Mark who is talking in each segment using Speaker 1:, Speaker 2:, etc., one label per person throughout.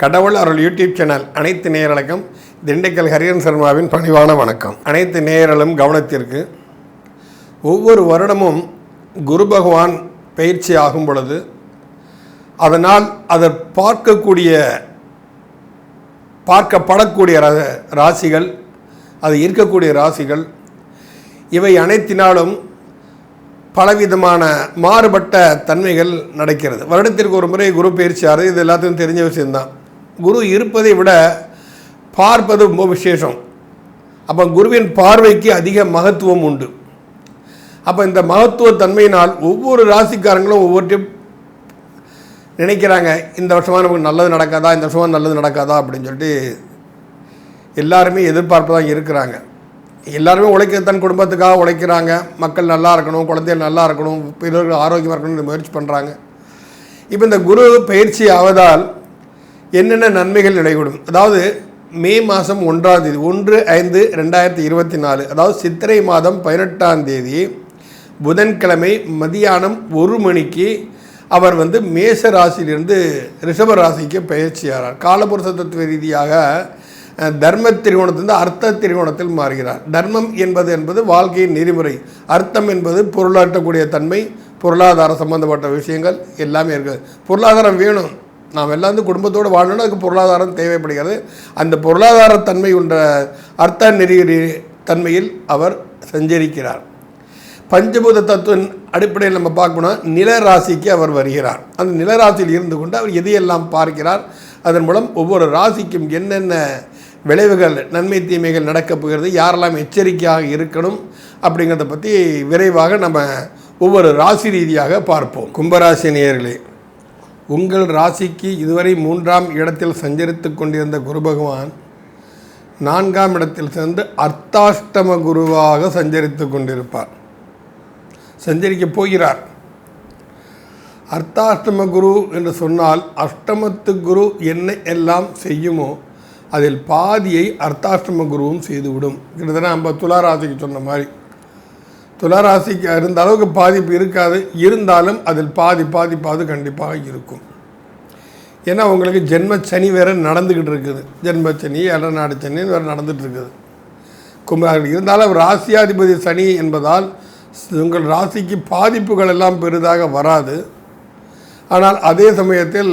Speaker 1: கடவுள் அருள் YouTube channel அனைத்து நேயர்களுக்கும் திண்டுக்கல் ஹரியன் சர்மாவின் பணிவான வணக்கம். அனைத்து நேயர்களும் கவனத்திற்கு ஒவ்வொரு வருடமும் குரு பகவான் பயிற்சி ஆகும் பொழுது அதனால் அதை பார்க்கக்கூடிய பார்க்கப்படக்கூடிய ராசிகள் அது இருக்கக்கூடிய ராசிகள் இவை அனைத்தினாலும் பலவிதமான மாறுபட்ட தன்மைகள் நடக்கிறது. வருடத்திற்கு ஒரு முறை குரு பயிற்சி ஆறு இது எல்லாத்துக்கும் தெரிஞ்ச விஷயம்தான். குரு இருப்பதை விட பார்ப்பது ரொம்ப விசேஷம். அப்போ குருவின் பார்வைக்கு அதிக மகத்துவம் உண்டு. அப்போ இந்த மகத்துவ தன்மையினால் ஒவ்வொரு ராசிக்காரங்களும் ஒவ்வொருத்தையும் நினைக்கிறாங்க இந்த வருஷமாக நமக்கு நல்லது நடக்காதா இந்த வருஷமாக நல்லது நடக்காதா அப்படின்னு சொல்லிட்டு எல்லாருமே எதிர்பார்ப்பு தான் இருக்கிறாங்க. எல்லாருமே உழைக்க தன் குடும்பத்துக்காக உழைக்கிறாங்க. மக்கள் நல்லா இருக்கணும் குழந்தைகள் நல்லா இருக்கணும் பிறர்கள் ஆரோக்கியமாக இருக்கணும்னு முயற்சி பண்ணுறாங்க இப்போ இந்த குரு பயிற்சி ஆவதால் என்னென்ன நன்மைகள் நடைபெறும் அதாவது மே மாதம் ஒன்றாம் தேதி ஒன்று ஐந்து ரெண்டாயிரத்தி இருபத்தி நாலு அதாவது சித்திரை மாதம் பதினெட்டாம் தேதி புதன்கிழமை மதியானம் ஒரு மணிக்கு அவர் வந்து மேச ராசியிலிருந்து ரிஷப ராசிக்கு பயிற்சியாகிறார். காலபுருஷ தத்துவ ரீதியாக தர்ம திரிகோணத்திலிருந்து அர்த்த திரிகோணத்தில் மாறுகிறார். தர்மம் என்பது என்பது வாழ்க்கையின் நெறிமுறை. அர்த்தம் என்பது பொருளாட்டக்கூடிய தன்மை பொருளாதார சம்பந்தப்பட்ட விஷயங்கள் எல்லாமே இருக்குது பொருளாதாரம் வேணும். நாம் எல்லாம் வந்து குடும்பத்தோடு வாழணும்னா அதுக்கு பொருளாதாரம் தேவைப்படுகிறது. அந்த பொருளாதார தன்மை அர்த்த நெறி தன்மையில் அவர் சஞ்சரிக்கிறார். பஞ்சபூத தத்துவின் அடிப்படையில் நம்ம பார்க்கணும் நில ராசிக்கு அவர் வருகிறார். அந்த நில ராசியில் இருந்து கொண்டு அவர் எதையெல்லாம் பார்க்கிறார்? அதன் மூலம் ஒவ்வொரு ராசிக்கும் என்னென்ன விளைவுகள் நன்மை தீமைகள் நடக்கப் போகிறது யாரெல்லாம் எச்சரிக்கையாக இருக்கணும் அப்படிங்கிறத பற்றி விரைவாக நம்ம ஒவ்வொரு ராசி ரீதியாக பார்ப்போம். கும்பராசி நேயர்களே உங்கள் ராசிக்கு இதுவரை மூன்றாம் இடத்தில் சஞ்சரித்து கொண்டிருந்த குரு பகவான் நான்காம் இடத்தில் சேர்ந்து அர்த்தாஷ்டம குருவாக சஞ்சரித்து கொண்டிருப்பார். சஞ்சரிக்க போகிறார். அர்த்தாஷ்டம குரு என்று சொன்னால் அஷ்டமத்து குரு என்ன எல்லாம் செய்யுமோ அதில் பாதியை அர்த்தாஷ்டம குருவும் செய்துவிடும். கிட்டத்தட்ட நம்ம துளாராசிக்கு சொன்ன மாதிரி. துளாராசிக்கு இருந்த அளவுக்கு பாதிப்பு இருக்காது. இருந்தாலும் அதில் பாதி பாதி பாதி கண்டிப்பாக இருக்கும். ஏன்னா உங்களுக்கு ஜென்ம சனி வேறு நடந்துக்கிட்டு இருக்குது. ஜென்ம சனி நாடு சனி வேறு நடந்துகிட்டு இருக்குது. கும்ப இருந்தாலும் ராசியாதிபதி சனி என்பதால் உங்கள் ராசிக்கு பாதிப்புகள் எல்லாம் பெரிதாக வராது. ஆனால் அதே சமயத்தில்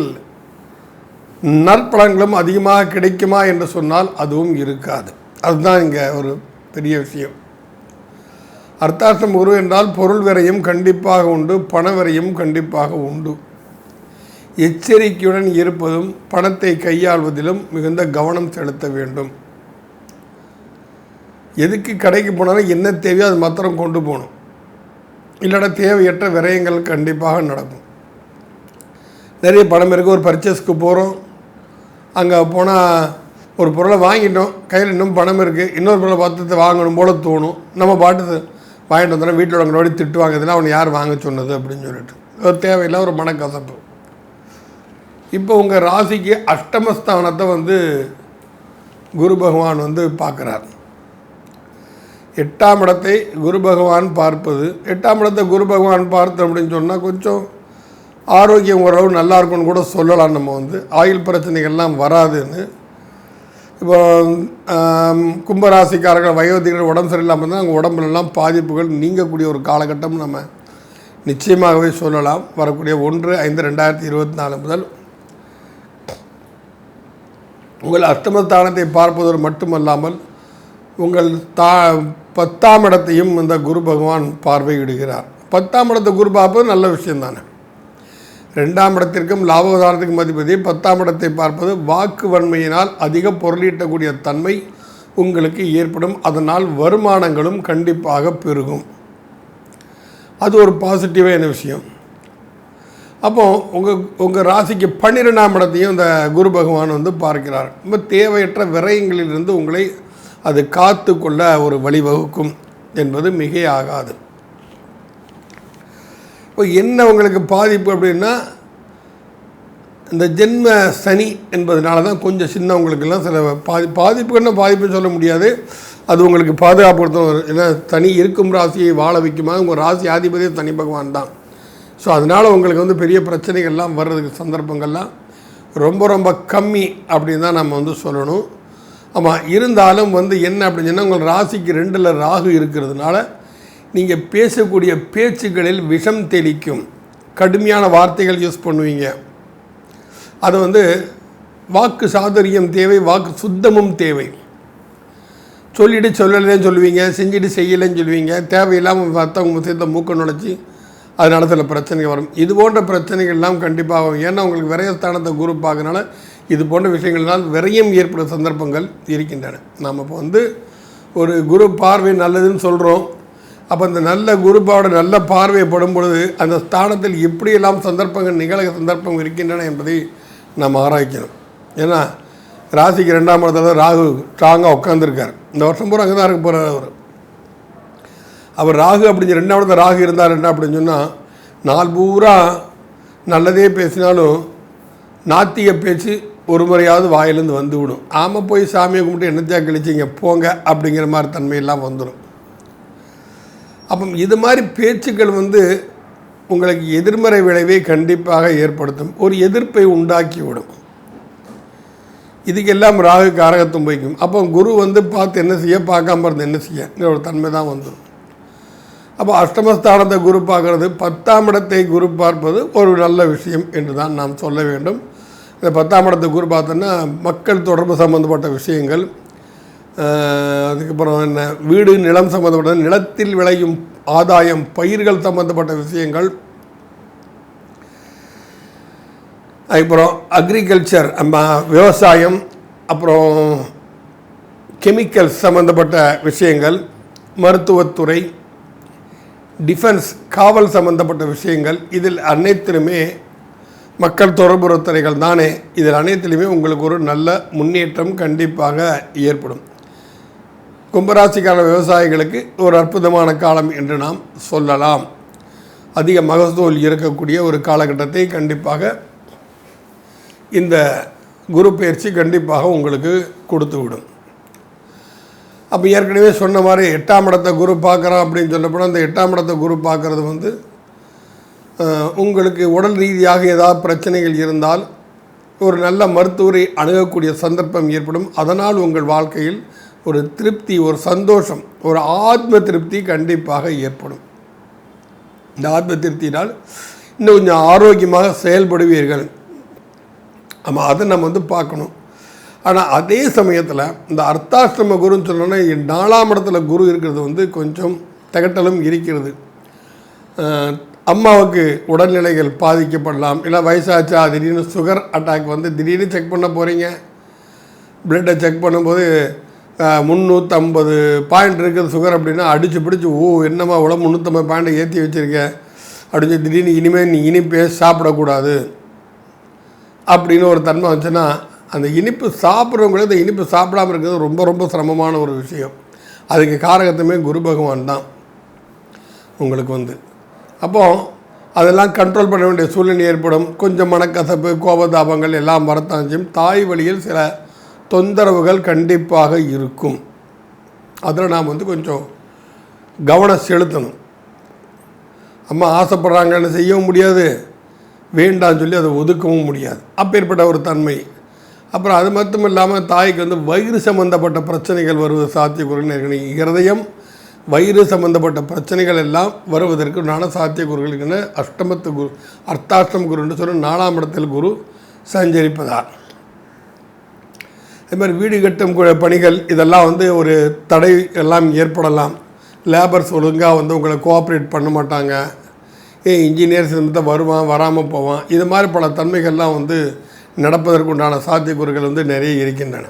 Speaker 1: நற்பலன்களும் அதிகமாக கிடைக்குமா என்று சொன்னால் அதுவும் இருக்காது. அதுதான் இங்கே ஒரு பெரிய விஷயம். அர்த்தாசம் குரு என்றால் பொருள் விரையும் கண்டிப்பாக உண்டு பண விரையும் கண்டிப்பாக உண்டு. எச்சரிக்கையுடன் இருப்பதும் பணத்தை கையாள்வதிலும் மிகுந்த கவனம் செலுத்த வேண்டும். எதுக்கு கடைக்கு போனாலும் என்ன தேவையோ அது மாத்திரம் கொண்டு போகணும். இல்லைனா தேவையற்ற விரயங்கள் கண்டிப்பாக நடக்கும். நிறைய பணம் இருக்குது ஒரு பர்ச்சேஸ்க்கு போகிறோம் அங்கே போனால் ஒரு பொருளை வாங்கிட்டோம் கையில் இன்னும் பணம் இருக்குது இன்னொரு பொருளை பார்த்து வாங்கணும் போல தோணும். நம்ம பாட்டு வாங்கிட்டு வந்தோம் வீட்டில் உள்ளவங்களோட திட்டு வாங்குதுன்னா அவனை யார் வாங்க சொன்னது அப்படின்னு சொல்லிட்டு. அது தேவையில்லை ஒரு மனக்கசப்பு. இப்போ உங்கள் ராசிக்கு அஷ்டமஸ்தானத்தை வந்து குரு பகவான் வந்து பார்க்குறார். எட்டாம் இடத்தை குரு பகவான் பார்ப்பது எட்டாம் இடத்தை குரு பகவான் பார்த்து அப்படின்னு சொன்னால் கொஞ்சம் ஆரோக்கியம் ஓரளவு நல்லா இருக்கும்னு கூட சொல்லலாம் நம்ம வந்து. ஆயுள் பிரச்சனைகள்லாம் வராதுன்னு இப்போ கும்பராசிக்காரர்கள் வயோதிகர்கள் உடம்பு சரியில்லாமல் இருந்தால் அவங்க உடம்புலலாம் பாதிப்புகள் நீங்கக்கூடிய ஒரு காலகட்டம் நம்ம நிச்சயமாகவே சொல்லலாம். வரக்கூடிய ஒன்று ஐந்து ரெண்டாயிரத்தி இருபத்தி நாலு முதல் உங்கள் அஷ்டமஸ்தானத்தை பார்ப்பதோடு மட்டுமல்லாமல் உங்கள் தா பத்தாம் இடத்தையும் இந்த குரு பகவான் பார்வையிடுகிறார். பத்தாம் இடத்தை குரு பார்ப்பது நல்ல விஷயம் தானே ரெண்டாம் இடத்திற்கும் லாபதானத்துக்கும் அதிபதி பத்தாம் இடத்தை பார்ப்பது வாக்கு வன்மையினால் அதிக பொருளீட்டக்கூடிய தன்மை உங்களுக்கு ஏற்படும். அதனால் வருமானங்களும் கண்டிப்பாக பெருகும். அது ஒரு பாசிட்டிவான விஷயம். அப்போ உங்கள் உங்கள் ராசிக்கு பன்னிரெண்டாம் இடத்தையும் இந்த குரு பகவான் வந்து பார்க்கிறார். ரொம்ப தேவையற்ற விரயங்களிலிருந்து உங்களை அது காத்து கொள்ள ஒரு வழிவகுக்கும் என்பது மிகையாகாது. இப்போ என்ன உங்களுக்கு பாதிப்பு அப்படின்னா இந்த ஜென்ம சனி என்பதனால தான் கொஞ்சம் சின்னவங்களுக்கெல்லாம் சில பாதி பாதிப்புன்னு பாதிப்பு சொல்ல முடியாது. அது உங்களுக்கு பாதுகாப்பு ஏன்னா தனி இருக்கும் ராசியை வாழ வைக்குமா? உங்கள் ராசி ஆதிபதியே தனி பகவான் தான். ஸோ அதனால் உங்களுக்கு வந்து பெரிய பிரச்சனைகள்லாம் வர்றதுக்கு சந்தர்ப்பங்கள்லாம் ரொம்ப ரொம்ப கம்மி அப்படின்னு தான் நம்ம வந்து சொல்லணும். ஆமாம் இருந்தாலும் வந்து என்ன அப்படின்னு சொன்னால் உங்கள் ராசிக்கு ரெண்டில் ராகு இருக்கிறதுனால நீங்கள் பேசக்கூடிய பேச்சுகளில் விஷம் தெளிக்கும். கடுமையான வார்த்தைகள் யூஸ் பண்ணுவீங்க. அது வந்து வாக்கு சாதுரியம் தேவை வாக்கு சுத்தமும் தேவை. சொல்லிட்டு சொல்லலைன்னு சொல்லுவீங்க செஞ்சுட்டு செய்யலைன்னு சொல்லுவீங்க தேவையில்லாமல் மற்றவங்க சேர்த்த மூக்க நுழைச்சி அதனால சில பிரச்சனைகள் வரும். இது போன்ற பிரச்சனைகள்லாம் கண்டிப்பாக ஆகும். ஏன்னா உங்களுக்கு விரயஸ்தானத்தை குரு பார்க்கறனால இது போன்ற விஷயங்கள்னால் விரயம் ஏற்படும் சந்தர்ப்பங்கள் இருக்கின்றன. நாம் இப்போ வந்து ஒரு குரு பார்வை நல்லதுன்னு சொல்கிறோம் அப்போ அந்த நல்ல குருபாவோட நல்ல பார்வைப்படும் பொழுது அந்த ஸ்தானத்தில் எப்படியெல்லாம் சந்தர்ப்பங்கள் நிகழ சந்தர்ப்பம் இருக்கின்றன என்பதை நாம் ஆராய்க்கணும். ஏன்னா ராசிக்கு ரெண்டாம் இடத்துல ராகு ஸ்ட்ராங்காக உட்காந்துருக்கார் இந்த வருஷம் பூரா அங்கே தான் இருக்க போகிறார் அவர். அவர் ராகு அப்படின்னு ரெண்டாம் இடத்துல ராகு இருந்தார் என்ன அப்படின்னு சொன்னால் நாள் பூரா நல்லதே பேசினாலும் நாத்திக பேச்சு ஒரு முறையாவது வாயிலேருந்து வந்து விடும் ஆமாம் போய் சாமியை கும்பிட்டு என்னத்தையா கழிச்சிங்க போங்க அப்படிங்கிற மாதிரி தன்மையெல்லாம் வந்துடும் அப்போ இது மாதிரி பேச்சுக்கள் வந்து உங்களுக்கு எதிர்மறை விளைவை கண்டிப்பாக ஏற்படுத்தும். ஒரு எதிர்ப்பை உண்டாக்கிவிடும். இதுக்கெல்லாம் ராகு காரகத்தும் வைக்கும் அப்போ குரு வந்து பார்த்து என்ன செய்ய பார்க்காம இருந்து என்ன செய்ய? ஒரு தன்மை தான் வந்துடும் அப்போ அஷ்டமஸ்தானத்தை குரு பார்க்கறது பத்தாம் இடத்தை குரு பார்ப்பது ஒரு நல்ல விஷயம் என்று தான் நாம் சொல்ல வேண்டும். இந்த பத்தாம் இடத்தை குரு பார்த்தோன்னா மக்கள் தொடர்பு சம்மந்தப்பட்ட விஷயங்கள் அதுக்கப்புறம் என்ன? வீடு நிலம் சம்மந்தப்பட்ட நிலத்தில் விளையும் ஆதாயம் பயிர்கள் சம்மந்தப்பட்ட விஷயங்கள். அதுக்கப்புறம் அக்ரிகல்ச்சர் நம்ம விவசாயம் அப்புறம் கெமிக்கல்ஸ் சம்மந்தப்பட்ட விஷயங்கள் மருத்துவத்துறை டிஃபென்ஸ் காவல் சம்பந்தப்பட்ட விஷயங்கள். இதில் அனைத்திலுமே மக்கள் தொடர்புறத்துறைகள் தானே. இதில் அனைத்திலுமே உங்களுக்கு ஒரு நல்ல முன்னேற்றம் கண்டிப்பாக ஏற்படும். கும்பராசிக்கான விவசாயிகளுக்கு ஒரு அற்புதமான காலம் என்று நாம் சொல்லலாம். அதிக மகசூல் இருக்கக்கூடிய ஒரு காலகட்டத்தை கண்டிப்பாக இந்த குரு பயிற்சி கண்டிப்பாக உங்களுக்கு கொடுத்து விடும் அப்போ ஏற்கனவே சொன்ன மாதிரி எட்டாம் இடத்தை குரு பார்க்குறோம் அப்படின்னு சொல்லப்போனால் அந்த எட்டாம் இடத்தை குரு பார்க்குறது வந்து உங்களுக்கு உடல் ரீதியாக ஏதாவது பிரச்சனைகள் இருந்தால் ஒரு நல்ல மருத்துவரை அணுகக்கூடிய சந்தர்ப்பம் ஏற்படும். அதனால் உங்கள் வாழ்க்கையில் ஒரு திருப்தி ஒரு சந்தோஷம் ஒரு ஆத்ம திருப்தி கண்டிப்பாக ஏற்படும். இந்த ஆத்ம திருப்தியினால் இன்னும் கொஞ்சம் ஆரோக்கியமாக செயல்படுவீர்கள். ஆமாம் அதை நம்ம வந்து பார்க்கணும். ஆனால் அதே சமயத்தில் இந்த அர்த்தாஷ்டம குருன்னு சொன்னோன்னா நாலாம் இடத்துல குரு இருக்கிறது வந்து கொஞ்சம் திகட்டலும் இருக்கிறது. அம்மாவுக்கு உடல்நிலைகள் பாதிக்கப்படலாம். இல்லை வயசாச்சா திடீர்னு சுகர் அட்டாக் வந்து திடீர்னு செக் பண்ண போகிறீங்க பிளட்டை செக் பண்ணும்போது முந்நூற்றம்பது பாயிண்ட் இருக்குது சுகர் அப்படின்னா அடித்து பிடிச்சி ஓ என்னம்மா இவ்வளோ முந்நூற்றம்பது பாயிண்டை ஏற்றி வச்சுருக்கேன் அப்படின்னு திடீர்னு இனிமேல் நீ இனிப்பே சாப்பிடக்கூடாது அப்படின்னு ஒரு தன்மை வந்துச்சுன்னா அந்த இனிப்பு சாப்பிட்றவங்களே இந்த இனிப்பு சாப்பிடாம இருக்கிறது ரொம்ப ரொம்ப சிரமமான ஒரு விஷயம். அதுக்கு காரகத்துமே குரு பகவான் தான் உங்களுக்கு வந்து. அப்போ அதெல்லாம் கண்ட்ரோல் பண்ண வேண்டிய சூழ்நிலை ஏற்படும். கொஞ்சம் மனக்கசப்பு கோபதாபங்கள் எல்லாம் வரத்தான் செய்யும். தாய் வழியில் சில தொந்தரவுகள் கண்டிப்பாக இருக்கும். அதில் நாம் வந்து கொஞ்சம் கவனம் செலுத்தணும். அம்மா ஆசைப்படுறாங்கன்னு செய்யவும் முடியாது. வேண்டாம்னு சொல்லி அதை ஒதுக்கவும் முடியாது. அப்பேற்பட்ட ஒரு தன்மை. அப்புறம் அது மட்டும் இல்லாமல் தாய்க்கு வந்து வயிறு சம்மந்தப்பட்ட பிரச்சனைகள் வருவது சாத்தியக்கூறுகள் இருதயம். வயிறு சம்பந்தப்பட்ட பிரச்சனைகள் எல்லாம் வருவதற்கு நான சாத்தியக்கூறுகளுக்குன்னு அஷ்டமத்து குரு அர்த்தாஷ்டம குருன்னு சொல்லி நாலாம் இடத்தில் குரு சஞ்சரிப்பதால். அது மாதிரி வீடு கட்டும் பணிகள் இதெல்லாம் வந்து ஒரு தடை எல்லாம் ஏற்படலாம். லேபர்ஸ் ஒழுங்காக வந்து உங்களை கோஆப்ரேட் பண்ண மாட்டாங்க. ஏ இன்ஜினியர்ஸ் வந்து வருவான் வராமல் போவான். இது மாதிரி பல தன்மைகள்லாம் வந்து நடப்பதற்குண்டான சாத்தியக்கூறுகள் வந்து நிறைய இருக்கின்றன.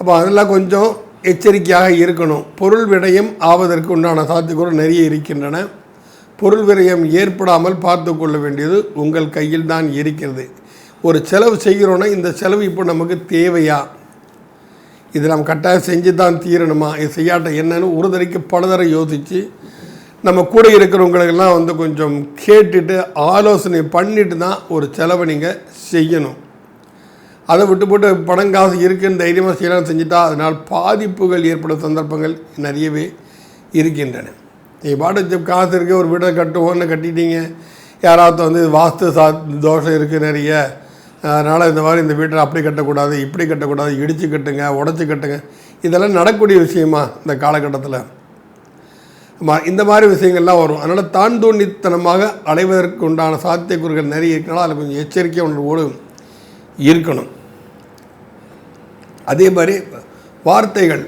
Speaker 1: அப்போ அதெல்லாம் கொஞ்சம் எச்சரிக்கையாக இருக்கணும். பொருள் விடயம் ஆவதற்கு உண்டான சாத்தியக்கூறு நிறைய இருக்கின்றன. பொருள் விரயம் ஏற்படாமல் பார்த்து கொள்ள வேண்டியது உங்கள் கையில் தான் இருக்கிறது. ஒரு செலவு செய்கிறோன்னா இந்த செலவு இப்போ நமக்கு தேவையா? இது நம்ம கட்டாயம் செஞ்சு தான் தீரணுமா? இது செய்யாட்ட என்னன்னு ஒரு தடவைக்கு பலதரை யோசித்து நம்ம கூட இருக்கிறவங்களுக்கெல்லாம் வந்து கொஞ்சம் கேட்டுட்டு ஆலோசனை பண்ணிட்டு தான் ஒரு செலவை நீங்கள் செய்யணும். அதை விட்டு போட்டு பணம் காசு இருக்குன்னு தைரியமாக செய்யலாம் செஞ்சுட்டா அதனால் பாதிப்புகள் ஏற்படும் சந்தர்ப்பங்கள் நிறையவே இருக்கின்றன. நீ பாட்டு காசு இருக்கு ஒரு வீடை கட்டுவோன்னு கட்டிட்டீங்க. யாராவது வந்து வாஸ்து சா தோஷம் இருக்குது நிறைய. அதனால் இந்த மாதிரி இந்த வீட்டை அப்படி கட்டக்கூடாது இப்படி கட்டக்கூடாது இடித்து கட்டுங்க உடச்சி கட்டுங்க. இதெல்லாம் நடக்கூடிய விஷயமா இந்த காலகட்டத்தில். ஆமாம் இந்த மாதிரி விஷயங்கள்லாம் வரும். அதனால் தான் தூண்டித்தனமாக அலைவதற்கு உண்டான சாத்தியக்கூறுகள் நிறைய இருக்கனால அதில் கொஞ்சம் எச்சரிக்கை உணர்வோடு இருக்கணும். அதே மாதிரி வார்த்தைகள்.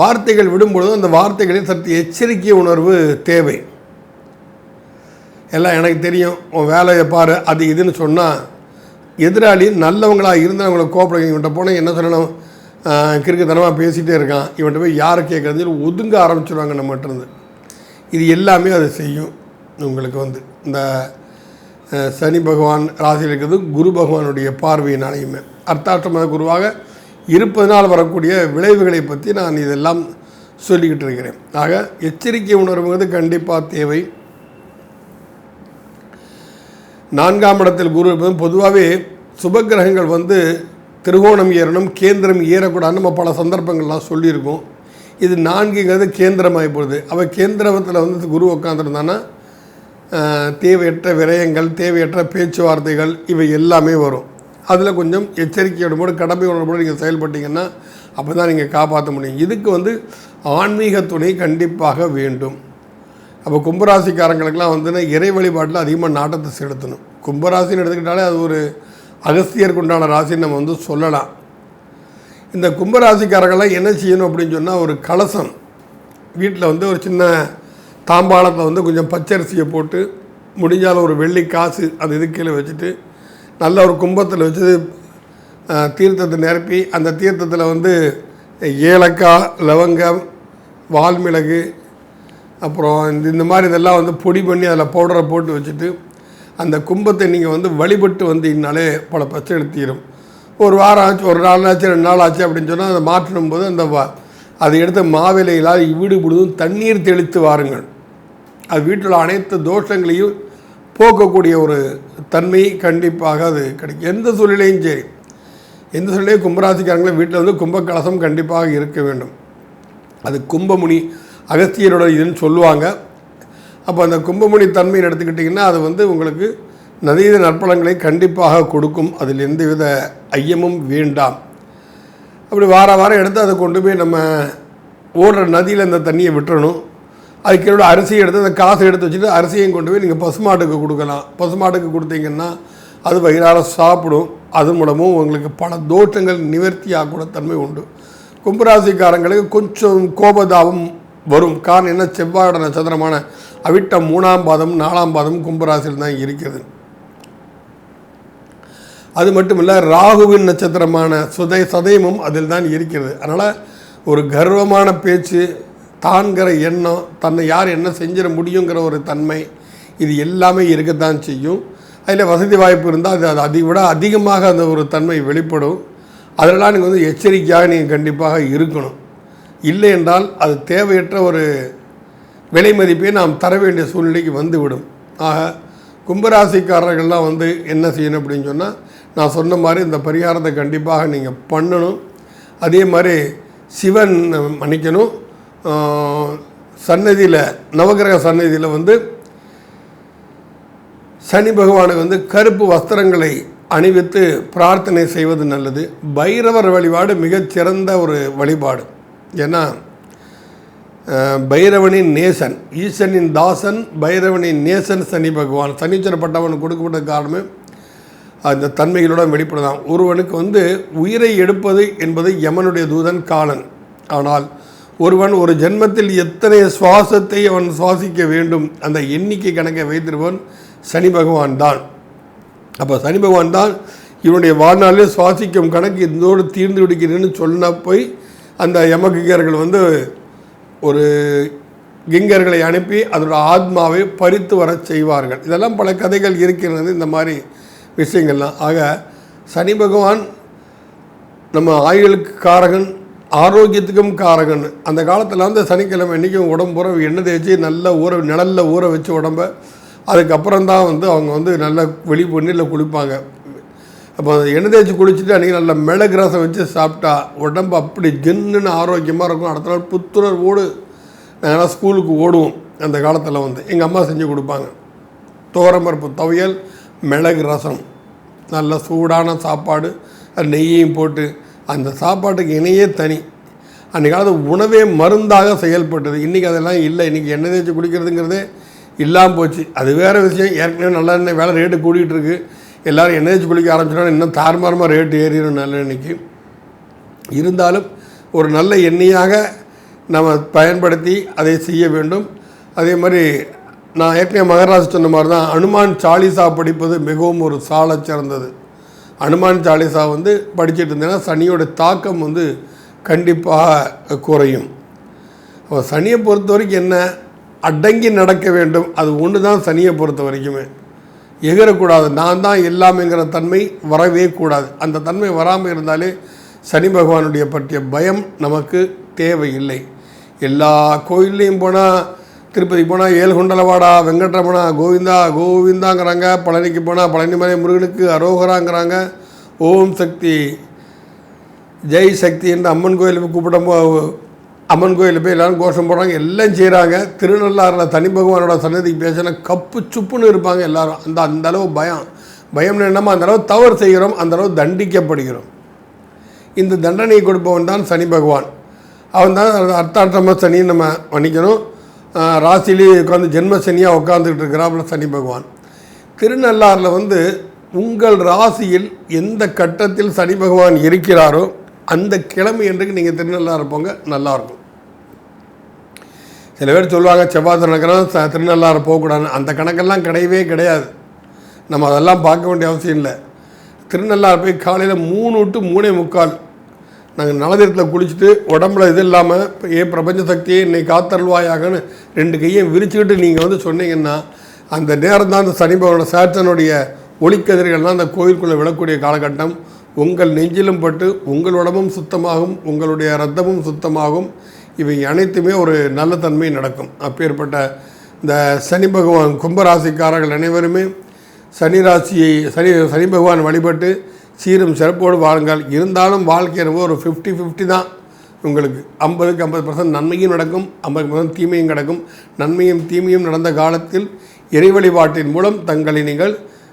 Speaker 1: வார்த்தைகள் விடும்பொழுதும் அந்த வார்த்தைகளில் சற்று எச்சரிக்கை உணர்வு தேவை. எல்லாம் எனக்கு தெரியும் உன் வேலையை பாரு அது இதுன்னு சொன்னால் எதிராளி நல்லவங்களாக இருந்தால் அவங்கள கோப்பட இவன்கிட்ட போனால் என்ன சொல்லணும்? கிறுக்குத்தனமாக பேசிகிட்டே இருக்கான். இவன்கிட்ட போய் யாரை கேட்குறது சொல்லி ஒதுங்க ஆரம்பிச்சிடுவாங்க நம்மகிட்ட இருந்து. இது எல்லாமே அதை செய்யும். உங்களுக்கு வந்து இந்த சனி பகவான் ராசியில் இருக்கிறது குரு பகவானுடைய பார்வையினாலையுமே. அர்த்தாஷ்டம குருவாக இருப்பதனால் வரக்கூடிய விளைவுகளை பற்றி நான் இதெல்லாம் சொல்லிக்கிட்டு இருக்கிறேன். ஆக எச்சரிக்கை உணர்வுங்கிறது கண்டிப்பாக தேவை. நான்காம் இடத்தில் குரு இருப்பது பொதுவாகவே சுபக்கிரகங்கள் வந்து திருகோணம் ஏறணும் கேந்திரம் ஏறக்கூடாதுன்னு நம்ம பல சந்தர்ப்பங்கள்லாம் சொல்லியிருக்கோம். இது நான்குங்கிறது கேந்திரமாகி போகுது. அவள் கேந்திரத்தில் வந்து குரு உட்காந்துருந்தான்னா தேவையற்ற விரயங்கள் தேவையற்ற பேச்சுவார்த்தைகள் இவை எல்லாமே வரும். அதில் கொஞ்சம் எச்சரிக்கையோடு கடமை உணர்வோடு நீங்கள் செயல்பட்டீங்கன்னா அப்போ தான் நீங்கள் காப்பாற்ற முடியும். இதுக்கு வந்து ஆன்மீக துணை கண்டிப்பாக வேண்டும். அப்போ கும்பராசிக்காரங்களுக்கெல்லாம் வந்து இறை வழிபாட்டில் அதிகமாக நாட்டத்தை செலுத்தணும். கும்பராசின்னு எடுத்துக்கிட்டாலே அது ஒரு அகஸ்தியருக்கு உண்டான ராசின்னு நம்ம வந்து சொல்லலாம். இந்த கும்பராசிக்காரங்களாம் என்ன செய்யணும் அப்படின்னு சொன்னால் ஒரு கலசம். வீட்டில் வந்து ஒரு சின்ன தாம்பாளத்தில் வந்து கொஞ்சம் பச்சரிசியை போட்டு முடிஞ்சால் ஒரு வெள்ளி காசு அந்த இது கீழே வச்சுட்டு நல்ல ஒரு கும்பத்தில் வச்சு தீர்த்தத்தை நிரப்பி அந்த தீர்த்தத்தில் வந்து ஏலக்காய் லவங்கம் வால்மிளகு அப்புறம் இந்த இந்த மாதிரி இதெல்லாம் வந்து பொடி பண்ணி அதில் பவுடரை போட்டு வச்சுட்டு அந்த கும்பத்தை நீங்கள் வந்து வழிபட்டு வந்தீங்கனாலே பல பிரச்சனை தீரும். ஒரு வாரம் ஆச்சு ஒரு நாள் ஆச்சு ரெண்டு நாள் ஆச்சு அப்படின்னு சொன்னால் அதை மாற்றணும் போது அந்த வா அதை எடுத்த மாவிலைகளால் வீடு முழுவதும் தண்ணீர் தெளித்து வாருங்கள். அது வீட்டில் அனைத்து தோஷங்களையும் போக்கக்கூடிய ஒரு தன்மை கண்டிப்பாக அது கிடைக்கும். எந்த சூழ்நிலையும் சரி. எந்த சூழ்நிலையும் கும்பராசிக்காரங்களும் வீட்டில் வந்து கும்ப கலசம் கண்டிப்பாக இருக்க வேண்டும். அது கும்பமுனி அகஸ்தியரோட இதுன்னு சொல்லுவாங்க. அப்போ அந்த கும்பமணி தன்மையை எடுத்துக்கிட்டிங்கன்னா அது வந்து உங்களுக்கு நதீத நற்பலங்களை கண்டிப்பாக கொடுக்கும். அதில் எந்தவித ஐயமும் வேண்டாம். அப்படி வார வாரம் எடுத்து அதை கொண்டு போய் நம்ம ஓடுற நதியில் இந்த தண்ணியை விட்டுறணும். அதுக்கோட அரிசியை எடுத்து அந்த காசை எடுத்து வச்சுட்டு அரிசியையும் கொண்டு போய் நீங்கள் பசுமாட்டுக்கு கொடுக்கலாம். பசுமாட்டுக்கு கொடுத்தீங்கன்னா அது வயிறார சாப்பிடும். அது மூலமும் உங்களுக்கு பல தோஷங்கள் நிவர்த்தியாகக்கூட தன்மை உண்டு. கும்பராசிக்காரங்களுக்கு கொஞ்சம் கோபதாபம் வரும். காரணம் என்ன? செவ்வாயோட நட்சத்திரமான அவிட்டம் மூணாம் பாதம் நாலாம் பாதம் கும்பராசியில் தான் இருக்கிறது. அது மட்டும் இல்லை ராகுவின் நட்சத்திரமான சுதை சதயமும் அதில் தான் இருக்கிறது. அதனால் ஒரு கர்வமான பேச்சு தான்கிற எண்ணம் தன்னை யார் என்ன செஞ்சிட முடியுங்கிற ஒரு தன்மை இது எல்லாமே இருக்கத்தான் செய்யும். அதில் வசதி வாய்ப்பு இருந்தால் அது அது அதை விட அதிகமாக அந்த ஒரு தன்மை வெளிப்படும். அதெல்லாம் நீங்கள் வந்து எச்சரிக்கையாக நீங்கள் கண்டிப்பாக இருக்கணும். இல்லை என்றால் அது தேவையற்ற ஒரு விலை மதிப்பை நாம் தர வேண்டிய சூழ்நிலைக்கு வந்துவிடும். ஆக கும்பராசிக்காரர்கள்லாம் வந்து என்ன செய்யணும் அப்படின்னு சொன்னால் நான் சொன்ன மாதிரி இந்த பரிகாரத்தை கண்டிப்பாக நீங்கள் பண்ணணும். அதே மாதிரி சிவன் மன்னிக்கணும். சன்னதியில் நவகிரக சன்னதியில் வந்து சனி பகவானுக்கு வந்து கருப்பு வஸ்திரங்களை அணிவித்து பிரார்த்தனை செய்வது நல்லது. பைரவர் வழிபாடு மிகச்சிறந்த ஒரு வழிபாடு. ஏன்னா பைரவனின் நேசன் ஈசனின் தாசன் பைரவனின் நேசன் சனி பகவான் சனீச்சரப்பட்டவன் கொடுக்கப்பட்ட காரணமே அந்த தன்மைகளோட வெளிப்படுதான் ஒருவனுக்கு வந்து உயிரை எடுப்பது என்பது யமனுடைய தூதன் காலன். ஆனால் ஒருவன் ஒரு ஜென்மத்தில் எத்தனை சுவாசத்தை அவன் சுவாசிக்க வேண்டும் அந்த எண்ணிக்கை கணக்கை வைத்திருப்பவன் சனி பகவான் தான். அப்போ சனி பகவான் தான் இவனுடைய வாழ்நாளில் சுவாசிக்கும் கணக்கு இதோடு தீர்ந்து விடுகிறேன்னு சொன்ன போய் அந்த யமகிங்கர்கள் வந்து ஒரு கிங்கர்களை அனுப்பி அதோட ஆத்மாவை பறித்து வர செய்வார்கள். இதெல்லாம் பல கதைகள் இருக்கிறது இந்த மாதிரி விஷயங்கள்லாம். ஆக சனி பகவான் நம்ம ஆயுளுக்கு காரகன் ஆரோக்கியத்துக்கும் காரகன். அந்த காலத்தில் வந்து சனிக்கிழமை இன்றைக்கும் உடம்புற எண்ணெய் தேய்ச்சி நல்ல ஊற நிழலில் ஊற வச்சு உடம்ப அதுக்கப்புறம் தான் வந்து அவங்க வந்து நல்ல வெளி பொண்ணில் குளிப்பாங்க. அப்போ எண்ணெய் தேய்ச்சி குளிச்சுட்டு அன்றைக்கி நல்ல மிளகு ரசம் வச்சு சாப்பிட்டா உடம்பு அப்படி ஜென்னுன்னு ஆரோக்கியமாக இருக்கும். அடுத்த நாள் புத்துணர் ஓடு. நாங்கள்லாம் ஸ்கூலுக்கு ஓடுவோம். அந்த காலத்தில் வந்து எங்கள் அம்மா செஞ்சு கொடுப்பாங்க. தோரம்பருப்பு துவையல் மிளகு ரசம். நல்ல சூடான சாப்பாடு. நெய்யையும் போட்டு அந்த சாப்பாட்டுக்கு இணையே தனி. அன்றைக்கி காலத்து உணவே மருந்தாக செயல்பட்டது. இன்றைக்கி அதெல்லாம் இல்லை. இன்றைக்கி எண்ணெய் தேய்ச்சி குடிக்கிறதுங்கிறதே இல்லாமல் போச்சு. அது வேறு விஷயம். ஏற்கனவே நல்ல எண்ணெய் வேலை ரேட்டு கூடிகிட்டு இருக்குது எல்லோரும் எண்ணெய் குளிக்க ஆரம்பிச்சிட்டோன்னா இன்னும் தாறுமாறமாக ரேட்டு ஏறிடும் நல்ல எண்ணெய்க்கு இருந்தாலும் ஒரு நல்ல எண்ணெயாக நம்ம பயன்படுத்தி அதை செய்ய வேண்டும். அதே மாதிரி நான் ஏற்கனவே மகராஜ் சொன்ன மாதிரி தான் அனுமான் சாலிசா படிப்பது மிகவும் ஒரு சாலச் சிறந்தது. அனுமான் சாலிசா வந்து படிச்சுட்டு இருந்தேன்னா சனியோட தாக்கம் வந்து கண்டிப்பாக குறையும். அப்போ சனியை பொறுத்த வரைக்கும் என்ன? அடங்கி நடக்க வேண்டும். அது ஒன்று தான் சனியை பொறுத்த வரைக்குமே. எகிரக்கூடாது. நான் தான் எல்லாமேங்கிற தன்மை வரவே கூடாது. அந்த தன்மை வராமல் இருந்தாலே சனி பகவானுடைய பற்றிய பயம் நமக்கு தேவையில்லை. எல்லா கோயில்லையும் போனால் திருப்பதி போனால் ஏழுகுண்டலவாடா வெங்கட்ரமணா கோவிந்தா கோவிந்தாங்கிறாங்க. பழனிக்கு போனால் பழனிமலை முருகனுக்கு அரோகராங்கிறாங்க. ஓம் சக்தி ஜெய் சக்தி என்று அம்மன் கோயிலுக்கு கூப்பிடும் அம்மன் கோயிலில் போய் எல்லாரும் கோஷம் போடுறாங்க எல்லாம் செய்கிறாங்க திருநள்ளாறில் தனி பகவானோட சன்னதிக்கு பேசினா கப்பு சுப்புன்னு இருப்பாங்க எல்லாரும். அந்த அந்த அளவு பயம். பயம்னு என்னமோ அந்த அளவு தவறு செய்கிறோம் அந்த அளவு தண்டிக்கப்படுகிறோம். இந்த தண்டனையை கொடுப்பவன் தான் சனி பகவான். அவன் தான் அர்த்தாட்டமாக சனின்னு நம்ம மன்னிக்கணும். ராசிலேயே உட்காந்து ஜென்ம சனியாக உட்காந்துக்கிட்டு இருக்கிறாப்புல சனி பகவான். திருநள்ளாறில் வந்து உங்கள் ராசியில் எந்த கட்டத்தில் சனி பகவான் இருக்கிறாரோ அந்த கிழமை என்றைக்கு நீங்கள் திருநள்ளாறு போங்க நல்லாயிருக்கும் சில பேர் சொல்லுவாங்க செவ்வாய் நகரம் திருநள்ளாறு போகக்கூடாதுன்னு. அந்த கணக்கெல்லாம் கிடையவே கிடையாது. நம்ம அதெல்லாம் பார்க்க வேண்டிய அவசியம் இல்லை. திருநள்ளாறு போய் காலையில் மூணு டு மூணே முக்கால் நாங்கள் நலதீரத்தில் குளிச்சுட்டு உடம்புல இது இல்லாமல் ஏ பிரபஞ்ச சக்தியை என்னை காத்தருள்வாயாகன்னு ரெண்டு கையும் விரிச்சுக்கிட்டு நீங்கள் வந்து சொன்னீங்கன்னா அந்த நேரம் தான் அந்த சனி பகவான சேத்தனுடைய ஒளிக்கதிர்கள்லாம் அந்த கோயிலுக்குள்ளே விழக்கூடிய காலகட்டம். உங்கள் நெஞ்சிலும் பட்டு உங்கள் உடம்பும் சுத்தமாகும் உங்களுடைய ரத்தமும் சுத்தமாகும். இவை அனைத்துமே ஒரு நல்ல தன்மை நடக்கும். அப்பேற்பட்ட இந்த சனி பகவான் கும்பராசிக்காரர்கள் அனைவருமே சனி ராசியை சனி சனி பகவான் வழிபட்டு சீரும் சிறப்போடு வாழுங்கள். இருந்தாலும் வாழ்க்கை ரொம்ப ஒரு ஃபிஃப்டி ஃபிஃப்டி தான். உங்களுக்கு ஐம்பதுக்கு ஐம்பது பர்சன்ட் நன்மையும் நடக்கும் ஐம்பது பர்சன்ட் தீமையும் நடக்கும். நன்மையும் தீமையும் நடந்த காலத்தில் இறை வழிபாட்டின் மூலம் தங்களை நீங்கள்